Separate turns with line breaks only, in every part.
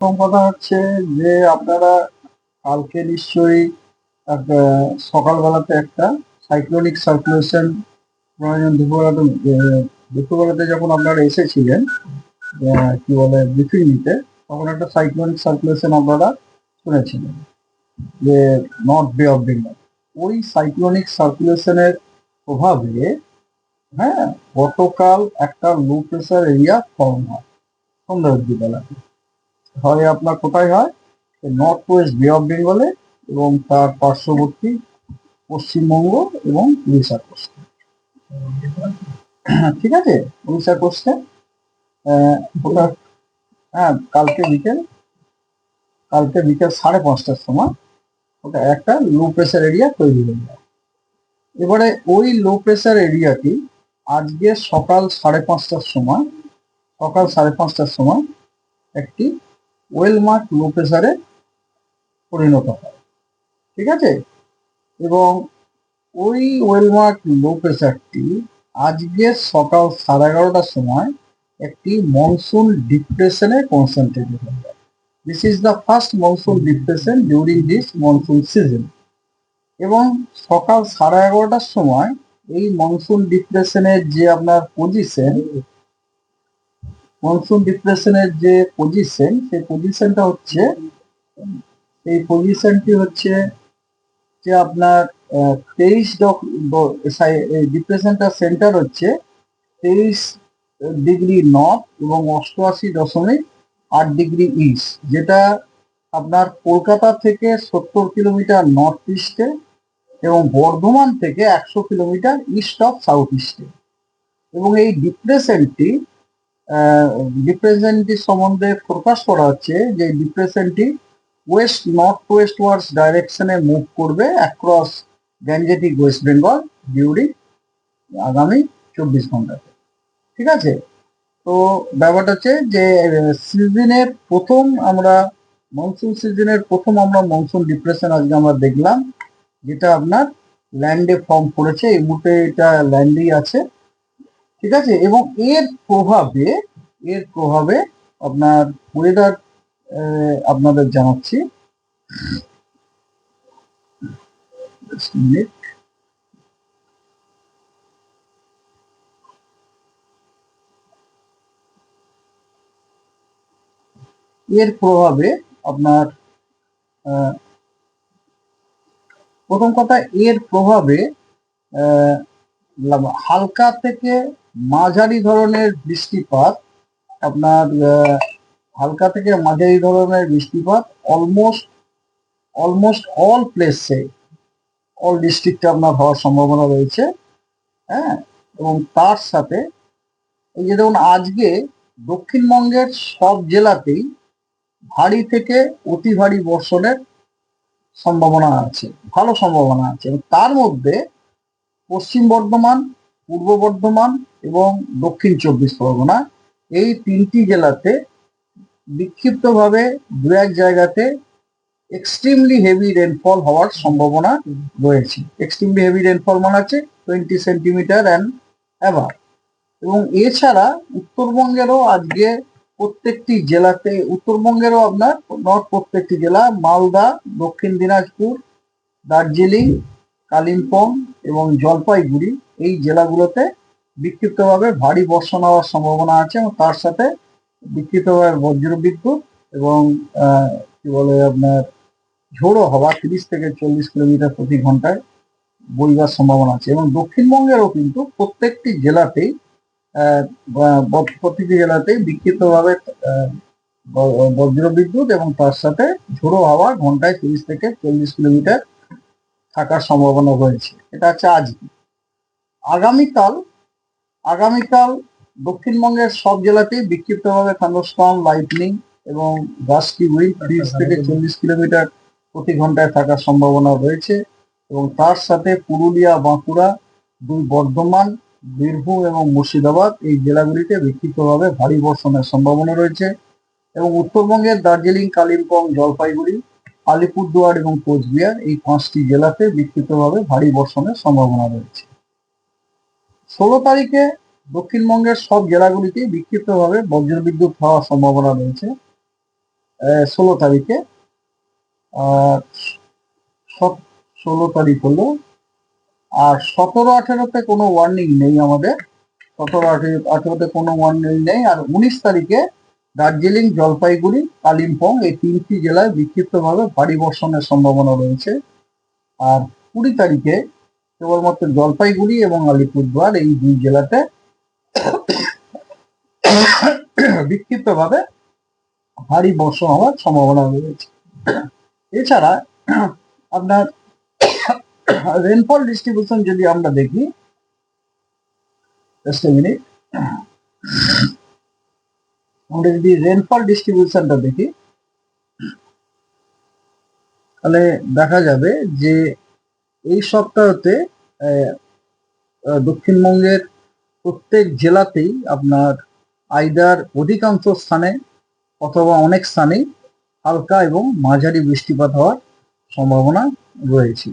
প্রথম কথা হচ্ছে যে আপনারা কালকে নিশ্চয়ই সকালবেলাতে একটা সাইক্লোনিক সার্কুলেশন দুপুরবেলাতে দুপুরবেলাতে যখন আপনারা এসেছিলেন কি বলে ব্রিফিং নিতে তখন একটা সাইক্লোনিক সার্কুলেশন আপনারা শুনেছিলেন যে নর্থ বে অফ বেঙ্গল ওই সাইক্লোনিক সার্কুলেশনের প্রভাবে হ্যাঁ গতকাল একটা লো প্রেসার এরিয়া ফর্ম হয়। সন্ধ্যা অব্দি বেলাতে হয় আপনার কোথায় হয়? নর্থ ওয়েস্ট বে অফ বেঙ্গলে এবং তার পার্শ্ববর্তী পশ্চিমবঙ্গ এবং উড়িষ্যা কোস্টে ঠিক আছে? উড়িষ্যা ওটা হ্যাঁ কালকে বিকেল কালকে বিকেল সাড়ে পাঁচটার সময় ওটা একটা লো প্রেশার এরিয়া তৈরি হয়ে যায়। এবারে ওই লো প্রেশার এরিয়াটি আজকে সকাল সাড়ে পাঁচটার সময়, সকাল সাড়ে পাঁচটার সময় একটি ওয়েল মার্ক লো প্রেসারে পরিণত হয়। ঠিক আছে? এবং ওই ওয়েলমার্ক লো প্রেসারটি আজকে সকাল সাড়ে এগারোটার সময় একটি মনসুন ডিপ্রেশনে কনসেন্ট্রেটেড হয়ে যায়। This is the first monsoon depression during this monsoon season এবং সকাল সাড়ে এগারোটার সময় এই মনসুন ডিপ্রেশনের যে আপনার পজিশন মনসুন ডিপ্রেশনের যে পজিশন সেই পজিশনটা হচ্ছে, এই পজিশনটি হচ্ছে যে আপনার তেইশ ডিপ্রেশনটার সেন্টার হচ্ছে তেইশ ডিগ্রি নর্থ এবং অষ্টআশি দশমিক আট ডিগ্রি ইস্ট যেটা আপনার কলকাতা থেকে সত্তর কিলোমিটার নর্থ ইস্টে এবং বর্ধমান থেকে একশো কিলোমিটার ইস্ট অফ সাউথ ইস্টে এবং এই ডিপ্রেশনটি ডিপ্রেশনটি সম্বন্ধে প্রকাশ করা হচ্ছে যে ডিপ্রেশনটি ওয়েস্ট নর্থ ওয়েস্ট ওয়ার্ডস ডাইরেকশনে মুভ করবে across Gangetic West Bengal during আগামী চব্বিশ ঘন্টাতে। ঠিক আছে? তো ব্যাপারটা হচ্ছে যে সিজনের প্রথম আমরা মনসুন সিজনের প্রথম আমরা মনসুন ডিপ্রেশন আজকে আমরা দেখলাম, যেটা আপনার ল্যান্ডে ফর্ম করেছে। এই মুহূর্তে এটা ল্যান্ডেই আছে। ঠিক আছে? এবং এর প্রভাবে এর প্রভাবে আপনার ওয়েদার আপনাদের জানাচ্ছি। এর প্রভাবে আপনার প্রথম কথা, এর প্রভাবে হালকা থেকে মাঝারি ধরনের বৃষ্টিপাত আপনার হালকা থেকে মাঝারি ধরনের বৃষ্টিপাত অলমোস্ট অলমোস্ট অল প্লেসে অল ডিস্ট্রিক্টে আপনার হওয়ার সম্ভাবনা রয়েছে হ্যাঁ? এবং তার সাথে, এই যে দেখুন, আজকে দক্ষিণবঙ্গের সব জেলাতেই ভারী থেকে অতি ভারী বর্ষণের সম্ভাবনা আছে, ভালো সম্ভাবনা আছে। তার মধ্যে পশ্চিম বর্ধমান, পূর্ব বর্ধমান এবং দক্ষিণ চব্বিশ পরগনা এই তিনটি জেলাতে বিক্ষিপ্তভাবে দু এক জায়গাতে এক্সট্রিমলি হেভি রেনফল হওয়ার সম্ভাবনা রয়েছে। এক্সট্রিমলি হেভি রেনফল মানে আছে টোয়েন্টি সেন্টিমিটার অ্যান্ড অ্যাভার এবং এছাড়া উত্তরবঙ্গেরও আজকে প্রত্যেকটি জেলাতে, উত্তরবঙ্গেরও আপনার নর্থ প্রত্যেকটি জেলা, মালদা, দক্ষিণ দিনাজপুর, দার্জিলিং, কালিম্পং এবং জলপাইগুড়ি এই জেলাগুলোতে বিক্ষিপ্তভাবে ভারী বর্ষণ হওয়ার সম্ভাবনা আছে এবং তার সাথে বিক্ষিপ্তভাবে বজ্র বিদ্যুৎ এবং কি বলে আপনার ঝোড়ো হওয়া তিরিশ থেকে চল্লিশ কিলোমিটার প্রতি ঘন্টায় বইবার সম্ভাবনা আছে এবং দক্ষিণবঙ্গেরও কিন্তু প্রত্যেকটি জেলাতেই প্রতিটি জেলাতেই বিক্ষিপ্তভাবে আহ, বজ্র বিদ্যুৎ এবং তার সাথে ঝোড়ো হাওয়া ঘন্টায় তিরিশ থেকে চল্লিশ কিলোমিটার থাকার সম্ভাবনা রয়েছে। এটা হচ্ছে আজকে আগামীকাল আগামীকাল দক্ষিণবঙ্গের সব জেলাতেই বিক্ষিপ্তভাবে থান্ডারস্টর্ম লাইটনিং এবং গাছটি উইন্ড তিরিশ থেকে চল্লিশ কিলোমিটার প্রতি ঘন্টায় থাকার সম্ভাবনা রয়েছে এবং তার সাথে পুরুলিয়া বাঁকুড়া দুই বর্ধমান বীরভূম এবং মুর্শিদাবাদ এই জেলাগুলিতে বিক্ষিপ্তভাবে ভারী বর্ষণের সম্ভাবনা রয়েছে এবং উত্তরবঙ্গের দার্জিলিং কালিম্পং জলপাইগুড়ি আলিপুরদুয়ার এবং কোচবিহার এই পাঁচটি জেলাতে বিক্ষিপ্তভাবে ভারী বর্ষণের সম্ভাবনা রয়েছে। ষোলো তারিখে দক্ষিণবঙ্গের সব জেলাগুলিতে বিক্ষিপ্তভাবে বজ্রবিদ্যুৎ হওয়ার সম্ভাবনা রয়েছে। ষোলো তারিখে। আর ষোলো তারিখ হলো। আর সতেরো আঠেরোতে কোনো ওয়ার্নিং নেই আমাদের। সতেরো আঠেরো আঠেরোতে কোনো ওয়ার্নিং নেই। আর উনিশ তারিখে দার্জিলিং, জলপাইগুড়ি, কালিম্পং এই তিনটি জেলায় বিক্ষিপ্তভাবে ভারী বর্ষণের সম্ভাবনা রয়েছে। আর কুড়ি তারিখে কেবলমাত্র জলপাইগুড়ি এবং আলিপুরদুয়ার এই দুই জেলাতে বিক্ষিপ্তভাবে ভারী বর্ষণ হওয়ার সম্ভাবনা রয়েছে। এছাড়া আপনার রেনফল ডিস্ট্রিবিউশন যদি আমরা দেখি মিনিট আমরা যদি রেনফল ডিস্ট্রিবিউশনটা দেখি, তাহলে দেখা যাবে যে এই সপ্তাহতে দক্ষিণবঙ্গের প্রত্যেক জেলাতেই আপনার আইদার অধিকাংশ স্থানে অথবা অনেক স্থানেই হালকা এবং মাঝারি বৃষ্টিপাত হওয়ার সম্ভাবনা রয়েছে।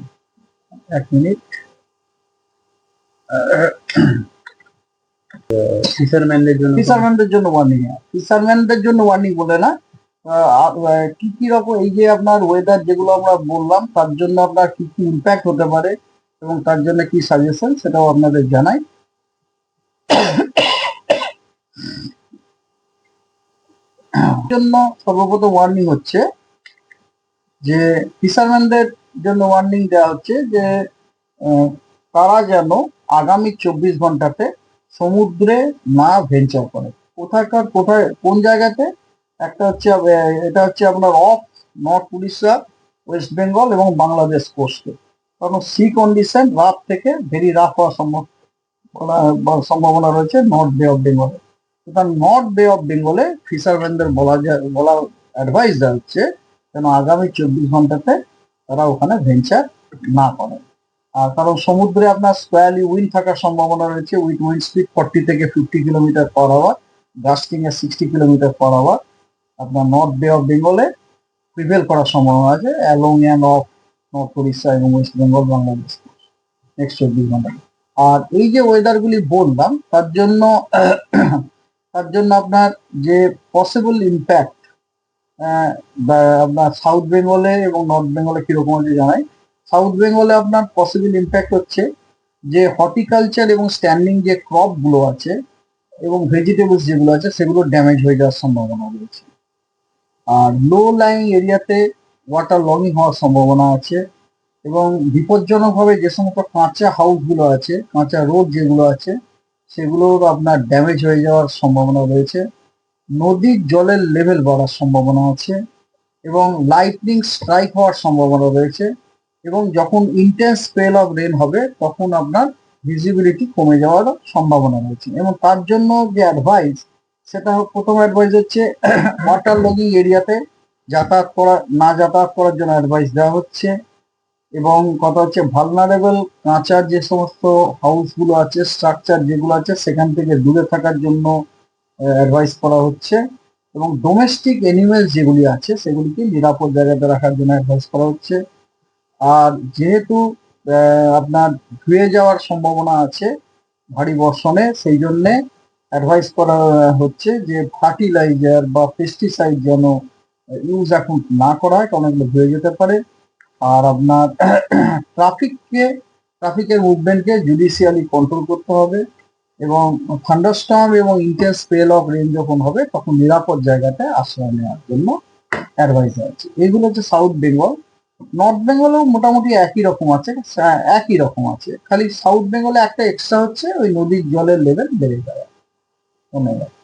এক মিনিট।
ফিশারম্যানদের জন্য
ফিশারম্যানদের জন্য ওয়ার্নিং ফিশারম্যানদের জন্য ওয়ার্নিং বলে না কি কি রকম এই যে আপনার ওয়েদার যেগুলো আমরা বললাম, তার জন্য আপনার কি কি ইম্প্যাক্ট হতে পারে এবং তার জন্য কি সাজেশন সেটাও আপনাদের জানাই। জন্য সর্বপ্রথম ওয়ার্নিং হচ্ছে যে ফিশারম্যানদের জন্য ওয়ার্নিং দেওয়া হচ্ছে যে তারা যেন আগামী চব্বিশ ঘন্টাতে সমুদ্রে না ভেঞ্চার করে। কোথাকার কোথায় কোন জায়গাতে? একটা হচ্ছে এটা হচ্ছে আপনার of north Orissa West Bengal এবং বাংলাদেশ কোস্টে কারণ সি কন্ডিশন রাত থেকে ভেরি রাফ হওয়ার সম্ভাবনা সম্ভাবনা রয়েছে নর্থ বে অফ বেঙ্গলে সুতরাং নর্থ বে অফ বেঙ্গলে ফিশারম্যানদের বলা যায়, বলা অ্যাডভাইস দেওয়া হচ্ছে যেন আগামী চব্বিশ ঘন্টাতে তারা ওখানে ভেঞ্চার না করে। আর কারণ সমুদ্রে আপনার স্কোয়ারলি উইন্ড থাকার সম্ভাবনা রয়েছে উইথ উইন্ড স্পিড ফর্টি থেকে fifty kilometre per hour gusting a sixty kilometre per hour আপনার নর্থ বে অফ বেঙ্গলে প্রিভেল করার সম্ভাবনা আছে along and off north Orissa এবং ওয়েস্ট বেঙ্গল বাংলাদেশ নেক্সট চব্বিশ ঘণ্টা। আর এই যে ওয়েদারগুলি বললাম, তার জন্য তার জন্য আপনার যে পসিবল ইম্প্যাক্ট আপনার সাউথ বেঙ্গলে এবং নর্থ বেঙ্গলে কীরকম আছে জানাই। সাউথ বেঙ্গলে আপনার পসিবল ইম্প্যাক্ট হচ্ছে যে হর্টিকালচার এবং স্ট্যান্ডিং যে ক্রপগুলো আছে এবং ভেজিটেবলস যেগুলো আছে, সেগুলো ড্যামেজ হয়ে যাওয়ার সম্ভাবনা রয়েছে। আর লো লাইং এরিয়াতে ওয়াটার লগিং হওয়ার সম্ভাবনা আছে এবং বিপজ্জনকভাবে যে সমস্ত কাঁচা হাউসগুলো আছে, কাঁচা রোড যেগুলো আছে, সেগুলোর আপনার ড্যামেজ হয়ে যাওয়ার সম্ভাবনা রয়েছে। নদীর জলের লেভেল বাড়ার সম্ভাবনা আছে এবং লাইটনিং স্ট্রাইক হওয়ার সম্ভাবনা রয়েছে এবং যখন ইন্টেন্স স্পেল অফ রেন হবে, তখন আপনার ভিজিবিলিটি কমে যাওয়ার সম্ভাবনা রয়েছে এবং তার জন্য যে অ্যাডভাইস সেটা প্রথম অ্যাডভাইস হচ্ছে ওয়াটার লগিং এরিয়াতে যাতায়াত করা, না যাতায়াত করার জন্য অ্যাডভাইস দেওয়া হচ্ছে। এবং কথা হচ্ছে ভালনারেবল কাঁচার যে সমস্ত হাউসগুলো আছে স্ট্রাকচার যেগুলো আছে, সেখান থেকে দূরে থাকার জন্য অ্যাডভাইস করা হচ্ছে। এবং ডোমেস্টিক অ্যানিমেলস যেগুলি আছে, সেগুলিকে নিরাপদ জায়গাতে রাখার জন্য অ্যাডভাইস করা হচ্ছে। আর যেহেতু আপনার ধুয়ে যাওয়ার সম্ভাবনা আছে, ভারী বর্ষণে, সেই জন্যে অ্যাডভাইস করা হচ্ছে যে ফার্টিলাইজার বা পেস্টিসাইড যেন ইউজ এখন না করা হয় কারণ এগুলো ধুয়ে যেতে পারে। আর আপনার ট্রাফিককে ট্রাফিকের মুভমেন্টকে জুডিশিয়ালি কন্ট্রোল করতে হবে এবং থান্ডারস্টর্ম এবং ইন্টেন্স স্পেল অফ রেন যখন হবে, তখন নিরাপদ জায়গাতে আশ্রয় নেওয়ার জন্য অ্যাডভাইস আছে। এগুলো হচ্ছে সাউথ বেঙ্গল নর্থ বেঙ্গলেও মোটামুটি একই রকম আছে সা- একই রকম আছে। খালি সাউথ বেঙ্গলে একটা এক্সট্রা হচ্ছে, ওই নদীর জলের লেভেল বেড়ে 我没有。